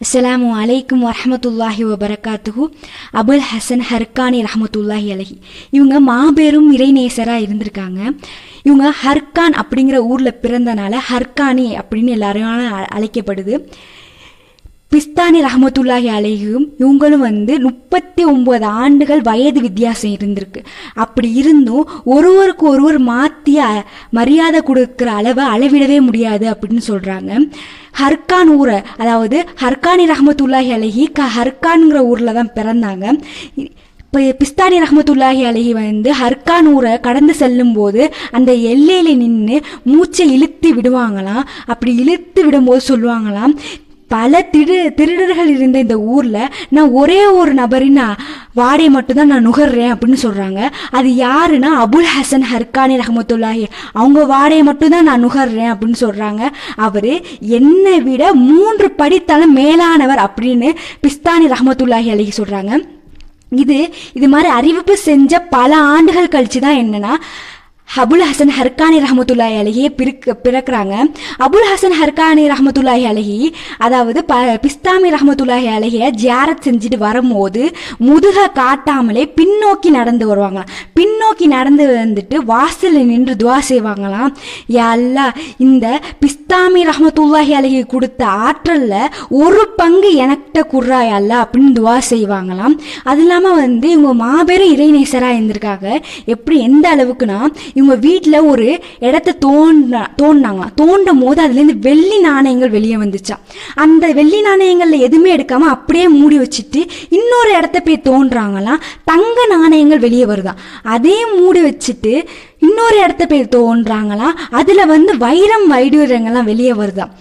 அஸ்லாமு அலைக்கும் வரமத்துல்லாஹி வபரகாத்துஹு அபுல் ஹசன் ஹர்கானி ரஹமத்துல்லாஹி அலஹி இவங்க மாபெரும் இறைநேசராக இருந்திருக்காங்க. இவங்க ஹர்கான் அப்படிங்கிற ஊரில் பிறந்தனால ஹர்கானி அப்படின்னு எல்லாரும் அ- அழைக்கப்படுது. பிஸ்தானி ரஹமத்துல்லாஹி அலையும் இவங்களும் வந்து முப்பத்தி ஒன்பது ஆண்டுகள் வயது வித்தியாசம் இருந்திருக்கு. அப்படி இருந்தும் ஒருவருக்கு ஒருவர் மாற்றி மரியாதை கொடுக்குற அளவை அளவிடவே முடியாது அப்படின்னு சொல்கிறாங்க ஹர்கான் ஊரை அதாவது ஹர்கானி ரஹமத்துல்லாஹி அலஹி க ஹர்கான்ங்கிற ஊரில் தான் பிறந்தாங்க. இப்போ பிஸ்தானி ரஹமத்துல்லாஹி அலஹி வந்து ஹர்கான் ஊரை கடந்து செல்லும்போது அந்த எல்லையில் நின்று மூச்சை இழுத்து விடுவாங்களாம். அப்படி இழுத்து விடும்போது சொல்லுவாங்களாம் பல திரு திருடர்கள் இருந்த இந்த ஊரில் நான் ஒரே ஒரு நபரின் வாடையை மட்டும்தான் நான் நுகர்றேன் அப்படின்னு சொல்கிறாங்க அது யாருன்னா அபுல் ஹசன் ஹர்கானி ரஹமத்துல்லாஹி. அவங்க வாடையை மட்டும்தான் நான் நுகர்றேன் அப்படின்னு சொல்கிறாங்க அவர் என்னை விட மூன்று படித்தளம் மேலானவர் அப்படின்னு பிஸ்தானி ரஹமத்துல்லாஹி அழகி சொல்கிறாங்க இது இது மாதிரி அறிவிப்பு செஞ்ச பல ஆண்டுகள் கழிச்சு தான் என்னன்னா அபுல் ஹசன் ஹர்கானி ரஹமத்துல்லாய் அலஹி பிறக்க பிறக்கிறாங்க. அபுல் ஹசன் ஹர்கானி ரஹமத்துல்லாய் அலஹி அதாவது ப பிஸ்தாமி ரஹமத்துல்லாய் அலஹிய ஜியாரத் செஞ்சுட்டு வரும்போது முதுக காட்டாமலே பின்னோக்கி நடந்து வருவாங்களாம் பின்னோக்கி நடந்து வந்துட்டு வாசலில் நின்று துவா செய்வாங்களாம். யா இந்த பிஸ்தாமி ரஹமத்துல்லாஹி அலஹி கொடுத்த ஆற்றலில் ஒரு பங்கு எனக்கிட்ட குர்ராய் அல்ல அப்படின்னு துவா செய்வாங்களாம். அது இல்லாமல் வந்து இவங்க மாபெரும் இறைநேசராக இருந்திருக்காங்க. எப்படி எந்த அளவுக்குன்னா இவங்க வீட்டில் ஒரு இடத்த தோண்ட தோண்டினாங்களாம் தோண்டும் போது அதுலேருந்து வெள்ளி நாணயங்கள் வெளியே வந்துச்சா. அந்த வெள்ளி நாணயங்களில் எதுவுமே எடுக்காம அப்படியே மூடி வச்சுட்டு இன்னொரு இடத்த போய் தோன்றாங்களாம் தங்க நாணயங்கள் வெளியே வருதா. அதே மூடி வச்சுட்டு இன்னொரு இடத்த போய் தோன்றாங்களாம் அதில் வந்து வைரம் வைடூரங்கள்லாம் வெளியே வருதான்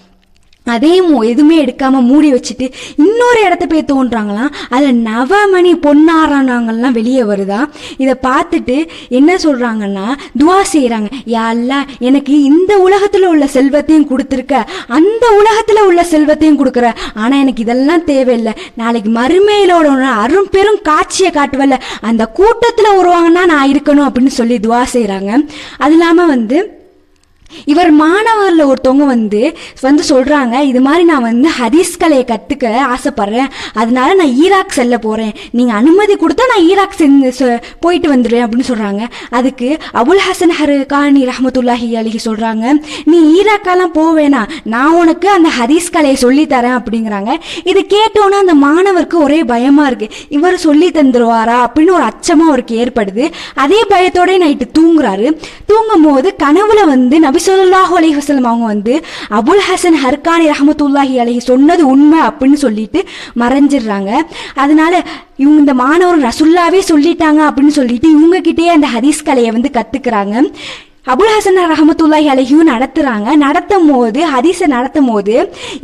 அதே எதுவுமே எடுக்காம மூடி வச்சுட்டு இன்னொரு இடத்த போய் தோன்றாங்களாம். அதில் நவமணி பொன்னாரணங்கள்லாம் வெளியே வருதா? இதை பார்த்துட்டு என்ன சொல்றாங்கன்னா துவா செய்கிறாங்க யா எனக்கு இந்த உலகத்தில் உள்ள செல்வத்தையும் கொடுத்துருக்க அந்த உலகத்தில் உள்ள செல்வத்தையும் கொடுக்குற. ஆனால் எனக்கு இதெல்லாம் தேவையில்லை. நாளைக்கு மறுமையிலோட அரும் பெரும் காட்சியை காட்டுவல்ல. அந்த கூட்டத்தில் வருவாங்கன்னா நான் இருக்கணும் அப்படின்னு சொல்லி துவா செய்கிறாங்க அது இல்லாமல் வந்து இவர் மாணவர்ல ஒருத்தவங்க வந்து வந்து சொல்றாங்க இது மாதிரி நான் வந்து ஹதீஸ் கலையை கத்துக்க ஆசைப்படுறேன். அதனால நான் ஈராக் செல்ல போறேன். நீங்க அனுமதி கொடுத்தா நான் ஈராக் சென்று போயிட்டு வந்துடுவேன் அப்படின்னு சொல்றாங்க. அதுக்கு அபுல் ஹசன் ஹர்கானி ரஹமத்துல்லாஹி அலிஹி சொல்றாங்க நீ ஈராக்கெல்லாம் போவேனா வேணாம் நான் உனக்கு அந்த ஹதீஸ் கலையை சொல்லி தரேன் அப்படிங்கிறாங்க. இது கேட்டோன்னா அந்த மாணவருக்கு ஒரே பயமா இருக்கு. இவர் சொல்லி தந்துருவாரா அப்படின்னு ஒரு அச்சமா அவருக்கு ஏற்படுது. அதே பயத்தோட நைட்டு தூங்குறாரு. தூங்கும் போது கனவுல வந்து நபி ஸல்லல்லாஹு அலைஹி வசலம் அவங்க வந்து அபுல் ஹசன் ஹர்கானி ரஹமத்துல்லாஹி அலஹி சொன்னது உண்மை அப்படின்னு சொல்லிட்டு மறைஞ்சிடுறாங்க. அதனால இவங்க இந்த மாணவர் ரசுல்லாவே சொல்லிட்டாங்க அப்படின்னு சொல்லிட்டு இவங்க கிட்டே அந்த ஹதீஸ் கலையை வந்து கத்துக்கிறாங்க. அபுல் ஹசன் ரஹமத்துல்லாஹி அலஹியும் நடத்துறாங்க. நடத்தும் போது ஹதீஸை நடத்தும் போது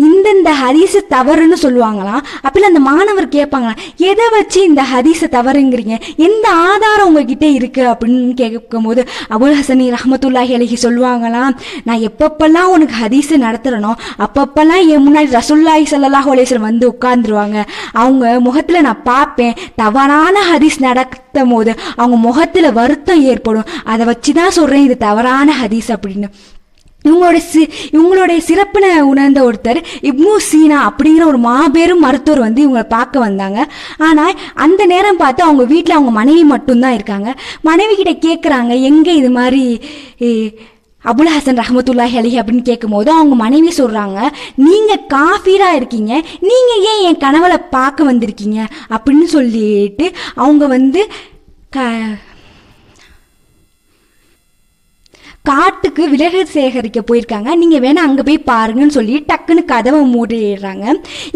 இந்தந்த ஹரிசு தவறுன்னு சொல்லுவாங்களாம். அப்பல அந்த மாணவர் கேட்பாங்களாம் எதை வச்சு இந்த ஹதீஸை தவறுங்கிறீங்க? எந்த ஆதாரம் உங்ககிட்ட இருக்கு? அப்படின்னு கேட்கும் போது அபுல் ஹசனி ரஹமத்துல்லாஹி அலஹி சொல்லுவாங்களாம் நான் எப்பப்பெல்லாம் உனக்கு ஹதீஸை நடத்துறனோ அப்பப்பெல்லாம் என் முன்னாடி ரசுல்லாஹி சல்லாஹ் அலைஹி வந்து உட்காந்துருவாங்க அவங்க முகத்துல நான் பார்ப்பேன். தவறான ஹதீஸ் நடத்தும் போது அவங்க முகத்துல வருத்தம் ஏற்படும். அதை வச்சு தான் சொல்றேன் இது தவறான ஹதீஸ் அப்படின்னு. இவங்களோட சி இவங்களுடைய சிறப்பினை உணர்ந்த ஒருத்தர் இப்னு சீனா அப்படிங்கிற ஒரு மாபெரும் மருத்துவர் வந்து இவங்களை பார்க்க வந்தாங்க. ஆனால் அந்த நேரம் பார்த்து அவங்க வீட்டில் அவங்க மனைவி மட்டும்தான் இருக்காங்க. மனைவி கிட்ட கேட்குறாங்க எங்கே இது மாதிரி அபுல் ஹசன் ரஹமத்துல்லாஹி அலி அப்படின்னு கேட்கும்போது அவங்க மனைவி சொல்கிறாங்க நீங்கள் காஃபீராக இருக்கீங்க நீங்கள் ஏன் என் கனவுல பார்க்க வந்திருக்கீங்க? அப்படின்னு சொல்லிட்டு அவங்க வந்து க காட்டுக்கு விறகு சேகரிக்க போயிருக்காங்க. நீங்க வேணா அங்க போய் பாருங்கன்னு சொல்லி டக்குன்னு கதவை மூடிடுறாங்க.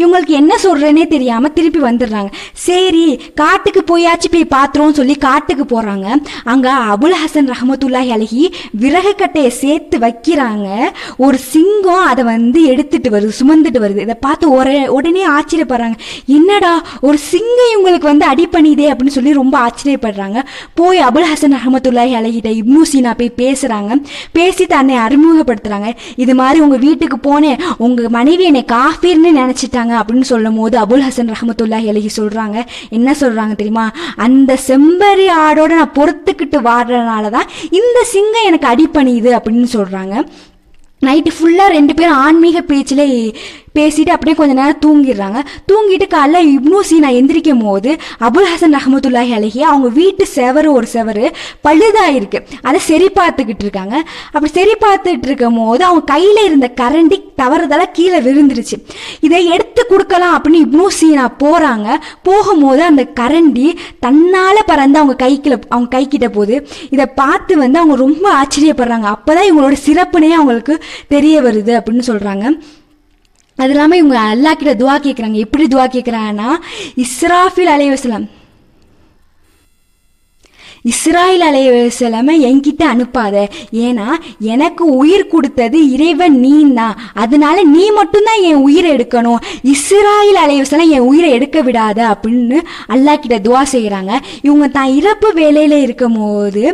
இவங்களுக்கு என்ன சொல்றேனே தெரியாம திருப்பி வந்துடுறாங்க. சரி காட்டுக்கு போயாச்சு போய் பாத்துருவோம் சொல்லி காட்டுக்கு போறாங்க. அங்க அபுல் ஹசன் ரஹமத்துல்லாஹி அழகி விறகு கட்டையை சேர்த்து வைக்கிறாங்க. ஒரு சிங்கம் அதை வந்து எடுத்துட்டு வருது சுமந்துட்டு வருது. இதை பார்த்து ஒரே உடனே ஆச்சரியப்படுறாங்க. என்னடா ஒரு சிங்கம் இவங்களுக்கு வந்து அடி பண்ணிதே அப்படின்னு சொல்லி ரொம்ப ஆச்சரியப்படுறாங்க. போய் அபுல் ஹசன் ரஹமத்துல்லாஹி அழகிட்ட இப்னு சீனா போய் பேசுறாங்க. பேசி தன்னை அறிமுகப்படுத்துறாங்க. இது மாதிரி உங்க வீட்டுக்கு போனேன் உங்க மனைவி என்னை காஃபீர்னு நினைச்சிட்டாங்க அப்படின்னு சொல்லும் போது அபுல் ஹசன் ரஹமத்துல்லா எழுகி சொல்றாங்க. என்ன சொல்றாங்க தெரியுமா? அந்த செம்பரி ஆடோட நான் பொறுத்துக்கிட்டு வாடுறதுனால தான் இந்த சிங்கம் எனக்கு அடிப்பணியுது அப்படின்னு சொல்றாங்க. நைட்டு ஃபுல்லாக ரெண்டு பேரும் ஆன்மீக பேச்சிலே பேசிட்டு அப்படியே கொஞ்ச நேரம் தூங்கிடுறாங்க. தூங்கிட்டு காலைல இப்னு சீனா எந்திரிக்கும் போது அபுல் ஹசன் ரஹமத்துல்லாஹி அழகி அவங்க வீட்டு செவரு ஒரு செவரு பழுதாயிருக்கு அதை சரி பார்த்துக்கிட்டு இருக்காங்க. அப்படி சரி பார்த்துட்டு இருக்கும் போது அவங்க கையில இருந்த கரண்டி தவறுதலாக கீழே விழுந்துருச்சு. இதை எடுத்து கொடுக்கலாம் அப்படின்னு இப்னு சீனா போறாங்க. போகும்போது அந்த கரண்டி தன்னால பறந்து அவங்க கைக்குள்ள அவங்க கை கிட்ட போகுது இதை பார்த்து வந்து அவங்க ரொம்ப ஆச்சரியப்படுறாங்க. அப்பதான் இவங்களோட சிறப்புனே அவங்களுக்கு தெரிய வருது அப்படின்னு சொல்றாங்க. அது இல்லாமல் இவங்க அல்லா கிட்ட துவா கேட்குறாங்க எப்படி துவா கேட்குறாங்கன்னா இஸ்ராஃபில் அலைவசலம் இஸ்ராயில் அலைவசலமை என்கிட்ட அனுப்பாத. ஏன்னா எனக்கு உயிர் கொடுத்தது இறைவன் நீ தான் அதனால நீ மட்டும்தான் என் உயிரை எடுக்கணும். இஸ்ராயில் அலைவசலம் என் உயிரை எடுக்க விடாத அப்படின்னு அல்லாஹ் கிட்ட துவா செய்கிறாங்க இவங்க தான் இறப்பு வேலையில் இருக்கும் போது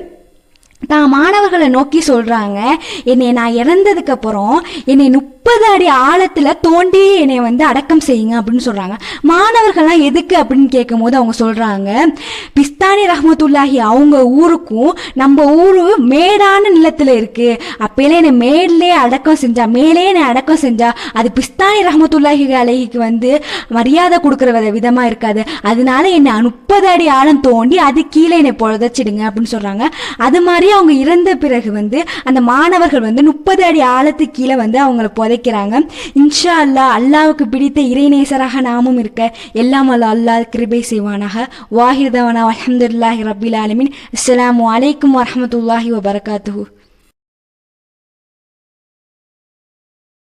தான் மாணவர்களை நோக்கி சொல்கிறாங்க என்னை நான் இறந்ததுக்கப்புறம் என்னை முப்பது அடி ஆழத்தில் தோண்டி என்னை வந்து அடக்கம் செய்யுங்க அப்படின்னு சொல்கிறாங்க மாணவர்கள்லாம் எதுக்கு அப்படின்னு கேட்கும்போது அவங்க சொல்கிறாங்க பிஸ்தானி ரஹமத்துல்லாஹி அவங்க ஊருக்கும் நம்ம ஊர் மேடான நிலத்தில் இருக்குது அப்பயிலே என்னை மேலே அடக்கம் செஞ்சா மேலே என்னை அடக்கம் செஞ்சா அது பிஸ்தானி ரஹமத்துல்லாஹி அலைஹிக்கு வந்து மரியாதை கொடுக்குற வித- இருக்காது. அதனால என்னை முப்பது அடி ஆழம் தோண்டி அது கீழே என்னை புதச்சிடுங்க அப்படின்னு சொல்கிறாங்க அது மாதிரி அவங்க இறந்த பிறகு வந்து அந்த மாணவர்கள் வந்து முப்பது அடி ஆழத்துக்கு கீழே வந்து அவங்கள புதைக்கிறாங்க. இன்ஷா அல்லா அல்லாவுக்கு பிடித்த இறைநேசராக நாமும் இருக்க எல்லாம் அல்ல அல்லாஹ் கிருபை செய்வானாக. வாஹிர்தவனா அலமதுல்லாஹி ரபில் ஆலமின். அஸ்லாம் அலைக்கும் வரமத்துல்லாஹி வபரகாத்து